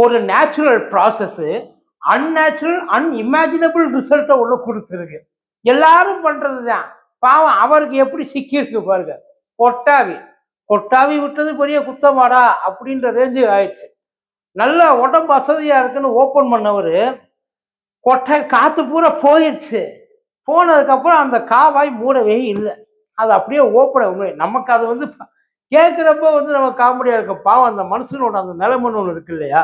ஒரு natural process unnatural unimaginable ரிசல்ட்டை உள்ள கொடுத்துருக்கு. எல்லாரும் பண்ணுறது தான் பாவம் அவருக்கு எப்படி சிக்கியிருக்கு பாருங்க. கொட்டாவி. கொட்டாவி விட்டது பெரிய குத்தமாடா அப்படின்ற ரேஞ்சு ஆயிடுச்சு. நல்ல உடம்பு வசதியாக இருக்குன்னு ஓப்பன் பண்ணவர் கொட்டை காற்று பூரா போயிடுச்சு போனதுக்கப்புறம் அந்த காவாய் மூடவே இல்லை. அது அப்படியே ஓப்பன் நமக்கு அது வந்து கேட்குறப்ப வந்து நம்ம காமெடியாக இருக்க பாவம் அந்த மனுஷனோட அந்த நிலைமன்னு ஒன்று இருக்கு இல்லையா?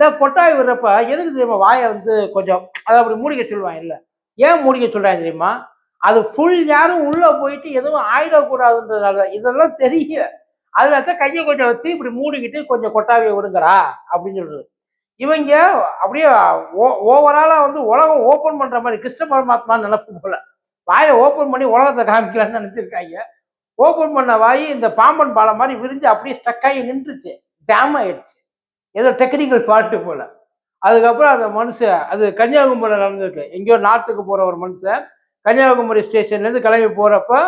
இந்த கொட்டாய் விடுறப்ப எதுக்கு தெரியுமா? வாயை வந்து கொஞ்சம் அதை அப்படி மூடிக்க சொல்லுவாங்க இல்லை. ஏன் மூடிக்க சொல்கிறாங்க தெரியுமா? அது ஃபுல் யாரும் உள்ளே போயிட்டு எதுவும் ஆயிடக்கூடாதுன்றதுனால இதெல்லாம் தெரியும் அதனால தான் கையை கொஞ்சம் வச்சு இப்படி மூடிக்கிட்டு கொஞ்சம் கொட்டாவியை விடுங்கிறா அப்படின்னு சொல்றது. இவங்க அப்படியே ஓ ஓவராலாக வந்து உலகம் ஓப்பன் பண்ணுற மாதிரி கிருஷ்ண பரமாத்மான்னு நினப்பு போல. வாயை ஓப்பன் பண்ணி உலகத்தை காமிக்கலாம்னு நினச்சிருக்காங்க. ஓப்பன் பண்ண வாய் இந்த பாம்பன் பாலம் மாதிரி விரிஞ்சு அப்படியே ஸ்டக் ஆகி நின்றுச்சு. ஜாம் ஆயிடுச்சு. ஏதோ டெக்னிக்கல் பார்ட்டு போல. அதுக்கப்புறம் அந்த மனுஷன் அது கன்னியாகுமரியில் நடந்திருக்கு. எங்கேயோ நார்த்துக்கு போகிற ஒரு மனுஷன் கன்னியாகுமரி ஸ்டேஷன்லேருந்து கிளம்பி போகிறப்ப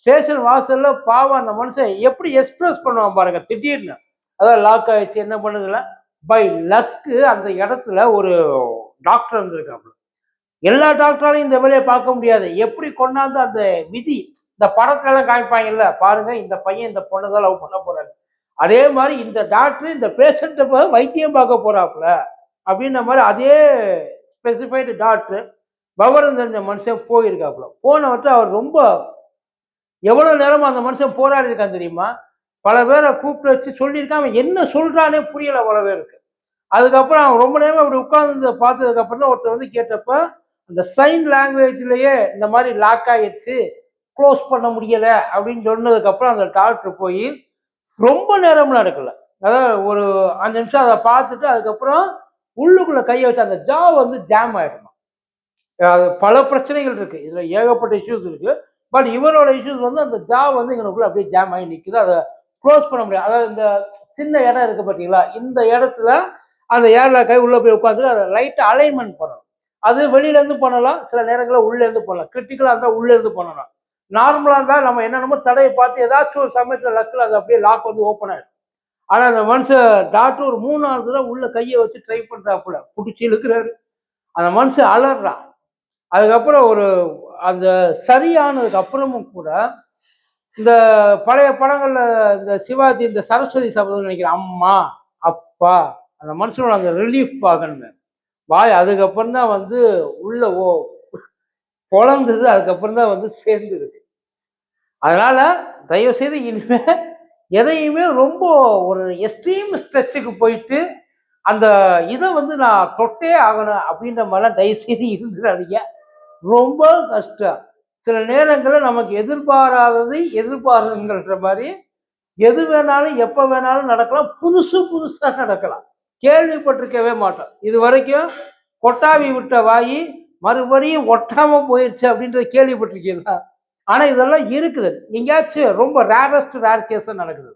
ஸ்டேஷன் வாசலில் பாவம் அந்த மனுஷன் எப்படி எக்ஸ்பிரஸ் பண்ணுவான் பாருங்க திடீர்னு. அதான் லாக் ஆகிடுச்சு என்ன பண்ணுதுல பை லக்கு அந்த இடத்துல ஒரு டாக்டர் வந்திருக்காப்புல. எல்லா டாக்டராலையும் இந்த வேலையை பார்க்க முடியாது. எப்படி கொண்டாந்து அந்த விதி இந்த படத்துல எல்லாம் காமிப்பாங்கல்ல பாருங்க இந்த பையன் இந்த பொண்ணை தான் லவ் பண்ண போறாரு. அதே மாதிரி இந்த டாக்டர் இந்த பேஷண்ட்டை வைத்தியம் பார்க்க போறாப்புல அப்படின்ற மாதிரி அதே ஸ்பெசிஃபைடு டாக்டர் விவரம் தெரிஞ்ச மனுஷன் போயிருக்காப்புல. போனவற்றை அவர் ரொம்ப எவ்வளோ நேரமும் அந்த மனுஷன் போராடி இருக்கான் தெரியுமா? பல பேரை கூப்பிட்டு வச்சு சொல்லியிருக்கான். அவன் என்ன சொல்கிறானே புரியல பல பேருக்கு. அதுக்கப்புறம் அவன் ரொம்ப நேரம் அப்படி உட்கார்ந்து பார்த்ததுக்கப்புறம் தான் ஒருத்தர் வந்து கேட்டப்ப அந்த சைன் லாங்குவேஜ்லேயே இந்த மாதிரி லாக் ஆயிடுச்சு க்ளோஸ் பண்ண முடியலை அப்படின்னு சொன்னதுக்கப்புறம் அந்த டாக்டர் போய் ரொம்ப நேரம்லாம் எடுக்கல அதாவது ஒரு அஞ்சு நிமிஷம் அதை பார்த்துட்டு அதுக்கப்புறம் உள்ளுக்குள்ள கையை வச்சு அந்த ஜா வந்து ஜாம் ஆயிடணும் அது பல பிரச்சனைகள் இருக்கு. இதுல ஏகப்பட்ட இஷ்யூஸ் இருக்கு. பட் இவரோட இஷ்யூஸ் வந்து அந்த ஜா வந்து இவனுக்குள்ள அப்படியே ஜாம் ஆகி நிற்குது அதை க்ளோஸ் பண்ண முடியாது. அதாவது இந்த சின்ன இடம் இருக்கு பார்த்தீங்களா இந்த இடத்துல அந்த ஏர்ல கை உள்ள போய் உட்காந்து அதை லைட்டாக அலைன்மெண்ட் பண்ணணும். அது வெளியிலேருந்து பண்ணலாம். சில நேரங்களில் உள்ளேருந்து பண்ணலாம். கிரிட்டிக்கலாக இருந்தால் உள்ளேருந்து பண்ணலாம். நார்மலாக இருந்தால் நம்ம என்னென்னமோ தடையை பார்த்து ஏதாச்சும் ஒரு சமயத்தில் லக்கில் அது அப்படியே லாக் வந்து ஓப்பன் ஆகிடும் ஆனால் அந்த மனுஷன் டாக்டர் ஒரு மூணாவது தடவை உள்ள கையை வச்சு ட்ரை பண்ணுறாப்புல பிடிச்சி இழுக்கிறாரு. அந்த மனுஷன் அலறான் அதுக்கப்புறம் ஒரு அந்த சரியானதுக்கு அப்புறமும் கூட இந்த பழைய படங்களில் இந்த சிவாஜி இந்த சரஸ்வதி சபதம் நினைக்கிறேன் அம்மா அப்பா அந்த மனுஷனோட அந்த ரிலீஃப் பார்க்கணும். வாய் அதுக்கப்புறம் தான் வந்து உள்ள ஓ பொழந்தது அதுக்கப்புறம் தான் வந்து சேர்ந்துருக்கு. அதனால் தயவுசெய்து இனிமேல் இனிமே எதையுமே ரொம்ப ஒரு எக்ஸ்ட்ரீம் ஸ்ட்ரெச்சுக்கு போயிட்டு அந்த இதை வந்து நான் தொட்டே ஆகணும் அப்படின்ற மாதிரிலாம் தயவு செய்து இருந்துடாதீங்க ரொம்ப கஷ்டம். சில நேரங்களில் நமக்கு எதிர்பாராதது எதிர்பாருங்கிற மாதிரி எது வேணாலும் எப்போ வேணாலும் நடக்கலாம். புதுசு புதுசாக நடக்கலாம். கேள்விப்பட்டிருக்கவே மாட்டோம். இது வரைக்கும் கொட்டாவி விட்ட வாயி மறுபடியும் ஒட்டாமல் போயிடுச்சு அப்படின்றத கேள்விப்பட்டிருக்கீங்களா? ஆனா இதெல்லாம் இருக்குது. எங்கேயாச்சும் ரொம்ப ரேரஸ்ட் ரேர் கேஸ் நடக்குது.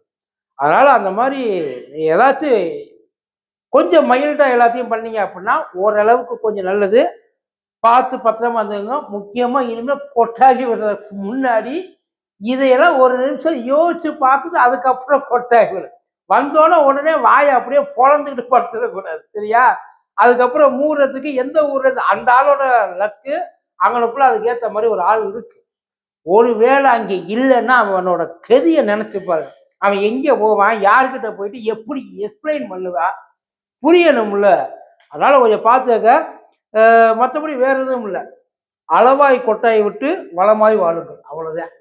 அதனால அந்த மாதிரி ஏதாச்சும் கொஞ்சம் மைல்டா எல்லாத்தையும் பண்ணீங்க அப்படின்னா ஓரளவுக்கு கொஞ்சம் நல்லது. பார்த்து பத்திரமா இருந்துங்க முக்கியமா இனிமேல் கொட்டாகி விடுறதுக்கு முன்னாடி இதையெல்லாம் ஒரு நிமிஷம் யோசிச்சு பார்த்துட்டு அதுக்கப்புறம் கொட்டாகி விடும் வந்தோன்னே உடனே வாயை அப்படியே பொழந்துக்கிட்டு படுத்துடக்கூடாது சரியா? அதுக்கப்புறம் மூடுறதுக்கு எந்த ஊர்றது அந்த ஆளோட லக்கு அவங்களுக்குள்ள அதுக்கு ஏற்ற மாதிரி ஒரு ஆள் இருக்கு. ஒருவேளை அங்கே இல்லைன்னா அவனோட கதியை நினச்சிப்பாரு அவன் எங்கே போவான் யார்கிட்ட போயிட்டு எப்படி எக்ஸ்பிளைன் பண்ணுவா? புரியணும்ல. அதனால் கொஞ்சம் பார்த்துக்க மற்றபடி வேறு எதுவும் இல்லை. அளவாய் கொட்டாய் விட்டு வளமாய் வாழுங்கள். அவ்வளோதான்